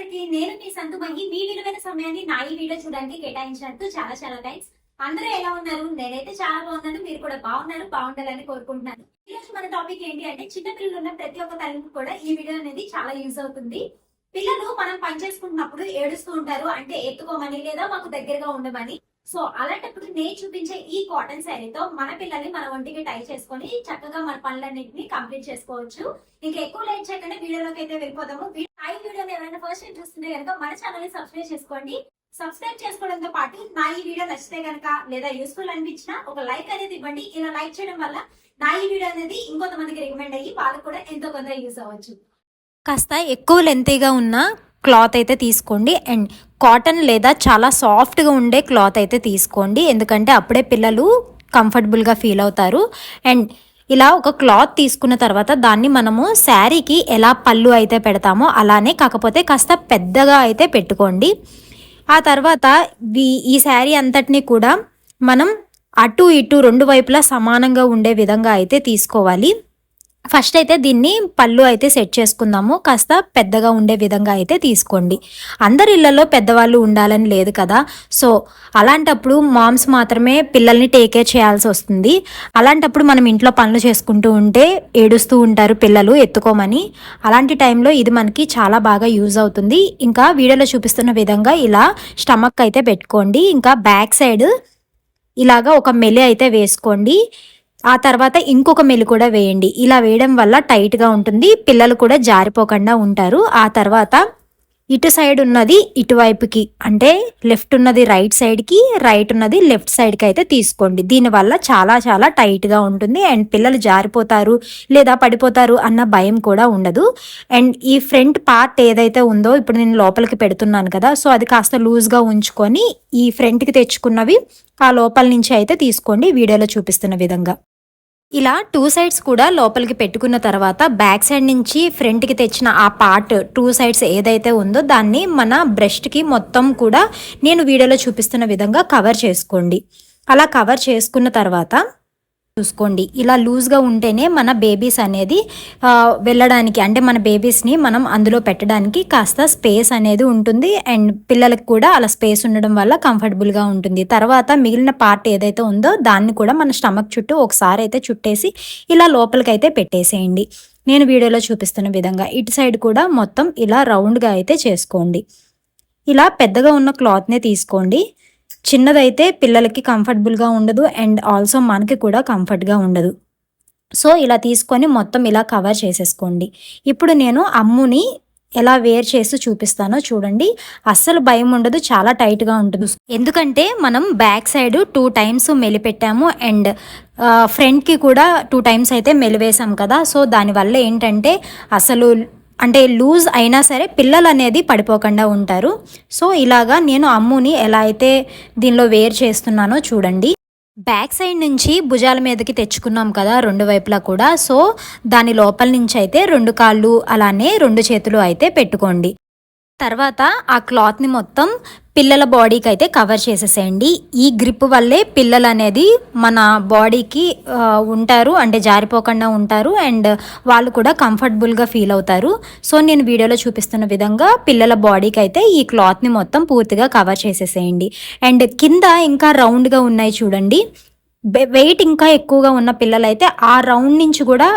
అందరికీ నేను మీ సంతుమహి మీ విలువైన సమయాన్ని నా ఈ వీడియో చూడడానికి కేటాయించినందుకు చాలా చాలా థ్యాంక్స్ అందరూ ఎలా ఉన్నారు? నేనైతే చాలా బాగున్నాను. మీరు కూడా బాగున్నారు బాగుండాలని కోరుకుంటున్నాను. ఈ రోజు మన టాపిక్ ఏంటి అంటే చిన్న పిల్లలు ఉన్న ప్రతి ఒక్క తల్లికి కూడా ఈ వీడియో అనేది చాలా యూజ్ అవుతుంది. పిల్లలు మనం పని చేసుకుంటున్నప్పుడు ఏడుస్తూ ఉంటారు. అంటే ఎత్తుకోమని లేదా మాకు దగ్గరగా ఉండమని. సో అలాంటప్పుడు నేను చూపించే ఈ కాటన్ శారీతో మన పిల్లల్ని మన ఒంటికి టై చేసుకొని చక్కగా మన పనులన్నింటినీ కంప్లీట్ చేసుకోవచ్చు. ఇంకా ఎక్కువ లేట్ చేయకుండా వీడియోలోకి అయితే వెళ్ళిపోదాము. ఆ వీడియోని ఎవరైనా ఫస్ట్ ఇంట్రెస్ట్ ఉంటే కనుక మన ఛానల్ని సబ్స్క్రైబ్ చేసుకోండి. సబ్స్క్రైబ్ చేసుకోవడంతో పాటు నా ఈ వీడియో నచ్చితే కనుక లేదా యూస్ఫుల్ అనిపించినా ఒక లైక్ అనేది ఇవ్వండి. ఇలా లైక్ చేయడం వల్ల నా ఈ వీడియో అనేది ఇంకొంతమందికి రికమెండ్ అయ్యి వాళ్ళకు కూడా ఎంతో కొంత యూస్ అవ్వచ్చు. కాస్త ఎక్కువ లెంతీగా ఉన్న క్లాత్ అయితే తీసుకోండి. అండ్ కాటన్ లేదా చాలా సాఫ్ట్గా ఉండే క్లాత్ అయితే తీసుకోండి. ఎందుకంటే అప్పుడే పిల్లలు కంఫర్టబుల్గా ఫీల్ అవుతారు. అండ్ ఇలా ఒక క్లాత్ తీసుకున్న తర్వాత దాన్ని మనము శారీకి ఎలా పళ్ళు అయితే పెడతామో అలానే కాకపోతే కాస్త పెద్దగా అయితే పెట్టుకోండి. ఆ తర్వాత వీ- ఈ శారీ అంతటిని కూడా మనం అటు ఇటు రెండు వైపులా సమానంగా ఉండే విధంగా అయితే తీసుకోవాలి. ఫస్ట్ అయితే దీన్ని పళ్ళు అయితే సెట్ చేసుకుందాము. కాస్త పెద్దగా ఉండే విధంగా అయితే తీసుకోండి. అందరి ఇళ్ళలో పెద్దవాళ్ళు ఉండాలని లేదు కదా. సో అలాంటప్పుడు మామ్స్ మాత్రమే పిల్లల్ని టేక్ కేర్ చేయాల్సి వస్తుంది. అలాంటప్పుడు మనం ఇంట్లో పనులు చేసుకుంటూ ఉంటే ఏడుస్తూ ఉంటారు పిల్లలు ఎత్తుకోమని. అలాంటి టైంలో ఇది మనకి చాలా బాగా యూజ్ అవుతుంది. ఇంకా వీడియోలో చూపిస్తున్న విధంగా ఇలా స్టమక్ అయితే పెట్టుకోండి. ఇంకా బ్యాక్ సైడ్ ఇలాగా ఒక మెలి అయితే వేసుకోండి. ఆ తర్వాత ఇంకొక మెలి కూడా వేయండి. ఇలా వేయడం వల్ల టైట్గా ఉంటుంది. పిల్లలు కూడా జారిపోకుండా ఉంటారు. ఆ తర్వాత ఇటు సైడ్ ఉన్నది ఇటువైపుకి అంటే లెఫ్ట్ ఉన్నది రైట్ సైడ్కి రైట్ ఉన్నది లెఫ్ట్ సైడ్కి అయితే తీసుకోండి. దీనివల్ల చాలా చాలా టైట్గా ఉంటుంది. అండ్ పిల్లలు జారిపోతారు లేదా పడిపోతారు అన్న భయం కూడా ఉండదు. అండ్ ఈ ఫ్రంట్ పార్ట్ ఏదైతే ఉందో ఇప్పుడు నేను లోపలికి పెడుతున్నాను కదా సో అది కాస్త లూజ్గా ఉంచుకొని ఈ ఫ్రంట్కి తెచ్చుకున్నవి ఆ లోపల నుంచి అయితే తీసుకోండి. వీడియోలో చూపిస్తున్న విధంగా. ఇలా టూ సైడ్స్ కూడా లోపలికి పెట్టుకున్న తర్వాత బ్యాక్ సైడ్ నుంచి ఫ్రంట్కి తెచ్చిన ఆ పార్ట్ టూ సైడ్స్ ఏదైతే ఉందో దాన్ని మన బ్రెస్ట్కి మొత్తం కూడా నేను వీడియోలో చూపిస్తున్న విధంగా కవర్ చేసుకోండి. అలా కవర్ చేసుకున్న తర్వాత చూసుకోండి. ఇలా లూజ్గా ఉంటేనే మన బేబీస్ అనేది వెళ్ళడానికి అంటే మన బేబీస్ని మనం అందులో పెట్టడానికి కాస్త స్పేస్ అనేది ఉంటుంది. అండ్ పిల్లలకు కూడా అలా స్పేస్ ఉండడం వల్ల కంఫర్టబుల్గా ఉంటుంది. తర్వాత మిగిలిన పార్ట్ ఏదైతే ఉందో దాన్ని కూడా మన స్టమక్ చుట్టూ ఒకసారి అయితే చుట్టేసి ఇలా లోపలికి అయితే పెట్టేసేయండి. నేను వీడియోలో చూపిస్తున్న విధంగా ఇటు సైడ్ కూడా మొత్తం ఇలా రౌండ్గా అయితే చేసుకోండి. ఇలా పెద్దగా ఉన్న క్లాత్నే తీసుకోండి. చిన్నదైతే పిల్లలకి కంఫర్టబుల్గా ఉండదు అండ్ ఆల్సో మనకి కూడా కంఫర్ట్గా ఉండదు. సో ఇలా తీసుకొని మొత్తం ఇలా కవర్ చేసేసుకోండి. ఇప్పుడు నేను అమ్ముని ఎలా వేర్ చేసి చూపిస్తానో చూడండి. అస్సలు భయం ఉండదు చాలా టైట్గా ఉంటుంది. ఎందుకంటే మనం బ్యాక్ సైడ్ టూ టైమ్స్ మెలిపెట్టాము అండ్ ఫ్రంట్కి కూడా టూ టైమ్స్ అయితే మెలివేసాం కదా. సో దానివల్ల ఏంటంటే అసలు అంటే లూజ్ అయినా సరే పిల్లలు అనేది పడిపోకుండా ఉంటారు. సో ఇలాగా నేను అమ్ముని ఎలా అయితే దీనిలో వేర్ చేస్తున్నానో చూడండి. బ్యాక్ సైడ్ నుంచి భుజాల మీదకి తెచ్చుకున్నాం కదా రెండు వైపులా కూడా. సో దాని లోపల నుంచి అయితే రెండు కాళ్ళు అలానే రెండు చేతులు అయితే పెట్టుకోండి. తర్వాత ఆ క్లాత్ని మొత్తం పిల్లల బాడీకి అయితే కవర్ చేసేసేయండి. ఈ గ్రిప్ వల్లే పిల్లలు అనేది మన బాడీకి ఉంటారు. అంటే జారిపోకుండా ఉంటారు. అండ్ వాళ్ళు కూడా కంఫర్టబుల్గా ఫీల్ అవుతారు. సో నేను వీడియోలో చూపిస్తున్న విధంగా పిల్లల బాడీకి అయితే ఈ క్లాత్ని మొత్తం పూర్తిగా కవర్ చేసేసేయండి. అండ్ కింద ఇంకా రౌండ్గా ఉన్నాయి చూడండి. వెయిట్ ఇంకా ఎక్కువగా ఉన్న పిల్లలైతే ఆ రౌండ్ నుంచి కూడా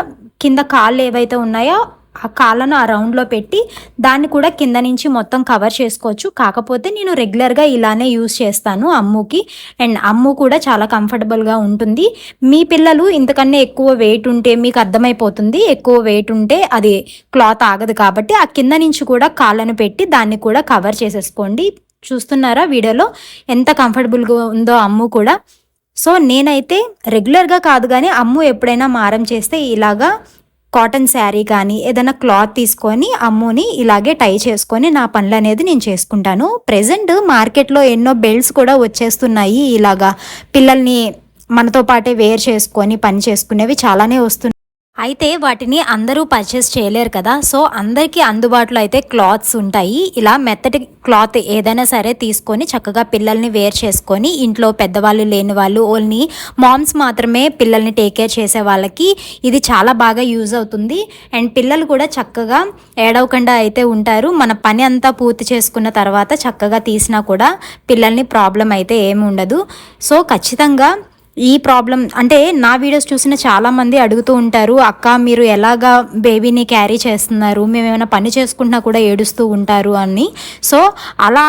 కింద కాళ్ళు ఏవైతే ఉన్నాయో ఆ కాళ్ళను ఆ రౌండ్లో పెట్టి దాన్ని కూడా కింద నుంచి మొత్తం కవర్ చేసుకోవచ్చు. కాకపోతే నేను రెగ్యులర్గా ఇలానే యూస్ చేస్తాను అమ్ముకి. అండ్ అమ్ము కూడా చాలా కంఫర్టబుల్గా ఉంటుంది. మీ పిల్లలు ఇంతకన్నా ఎక్కువ వెయిట్ ఉంటే మీకు అర్థమైపోతుంది. ఎక్కువ వెయిట్ ఉంటే అది క్లాత్ ఆగదు కాబట్టి ఆ కింద నుంచి కూడా కాళ్ళను పెట్టి దాన్ని కూడా కవర్ చేసేసుకోండి. చూస్తున్నారా వీడియోలో ఎంత కంఫర్టబుల్గా ఉందో అమ్ము కూడా. సో నేనైతే రెగ్యులర్గా కాదు కానీ అమ్ము ఎప్పుడైనా మారం చేస్తే ఇలాగా కాటన్ శారీ కానీ ఏదైనా క్లాత్ తీసుకొని అమ్ముని ఇలాగే టై చేసుకొని నా పనులు అనేది నేను చేసుకుంటాను. ప్రజెంట్ మార్కెట్లో ఎన్నో బెల్ట్స్ కూడా వచ్చేస్తున్నాయి. ఇలాగా పిల్లల్ని మనతో పాటే వేర్ చేసుకొని పని చేసుకునేవి చాలానే వస్తున్నాయి. అయితే వాటిని అందరూ పర్చేస్ చేయలేరు కదా. సో అందరికీ అందుబాటులో అయితే క్లాత్స్ ఉంటాయి. ఇలా మెత్తటి క్లాత్ ఏదైనా సరే తీసుకొని చక్కగా పిల్లల్ని వేర్ చేసుకొని ఇంట్లో పెద్దవాళ్ళు లేని వాళ్ళు ఓన్లీ మామ్స్ మాత్రమే పిల్లల్ని టేక్ కేర్ చేసే వాళ్ళకి ఇది చాలా బాగా యూజ్ అవుతుంది. అండ్ పిల్లలు కూడా చక్కగా ఏడవకుండా అయితే ఉంటారు. మన పని అంతా పూర్తి చేసుకున్న తర్వాత చక్కగా తీసినా కూడా పిల్లల్ని ప్రాబ్లం అయితే ఏమి ఉండదు. సో ఖచ్చితంగా ఈ ప్రాబ్లం అంటే నా వీడియోస్ చూసిన చాలామంది అడుగుతూ ఉంటారు అక్క మీరు ఎలాగా బేబీని క్యారీ చేస్తున్నారు? మేము ఏమైనా పని చేసుకుంటున్నా కూడా ఏడుస్తూ ఉంటారు అని. సో అలా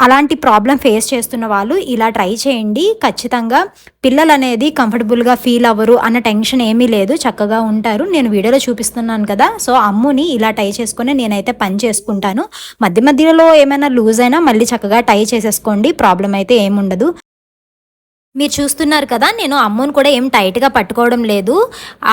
అలాంటి ప్రాబ్లం ఫేస్ చేస్తున్న వాళ్ళు ఇలా ట్రై చేయండి. ఖచ్చితంగా పిల్లలు అనేది కంఫర్టబుల్గా ఫీల్ అవ్వరు అన్న టెన్షన్ ఏమీ లేదు చక్కగా ఉంటారు. నేను వీడియోలో చూపిస్తున్నాను కదా సో అమ్ముని ఇలా టై చేసుకొని నేనైతే పని చేసుకుంటాను. మధ్య మధ్యలో ఏమైనా లూజ్ అయినా మళ్ళీ చక్కగా టై చేసేసుకోండి ప్రాబ్లం అయితే ఏముండదు. మీరు చూస్తున్నారు కదా నేను అమ్ముని కూడా ఏం టైట్గా పట్టుకోవడం లేదు.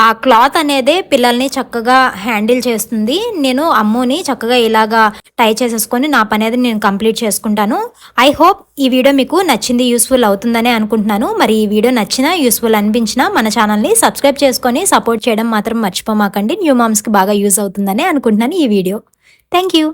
ఆ క్లాత్ అనేది పిల్లల్ని చక్కగా హ్యాండిల్ చేస్తుంది. నేను అమ్ముని చక్కగా ఇలాగా టై చేసేసుకొని నా పని అనేది నేను కంప్లీట్ చేసుకుంటాను. ఐ హోప్ ఈ వీడియో మీకు నచ్చింది యూస్ఫుల్ అవుతుందని అనుకుంటున్నాను. మరి ఈ వీడియో నచ్చినా యూస్ఫుల్ అనిపించినా మన ఛానల్ని సబ్స్క్రైబ్ చేసుకొని సపోర్ట్ చేయడం మాత్రం మర్చిపోమాకండి. న్యూ మామ్స్కి బాగా యూజ్ అవుతుందని అనుకుంటున్నాను ఈ వీడియో థ్యాంక్ యూ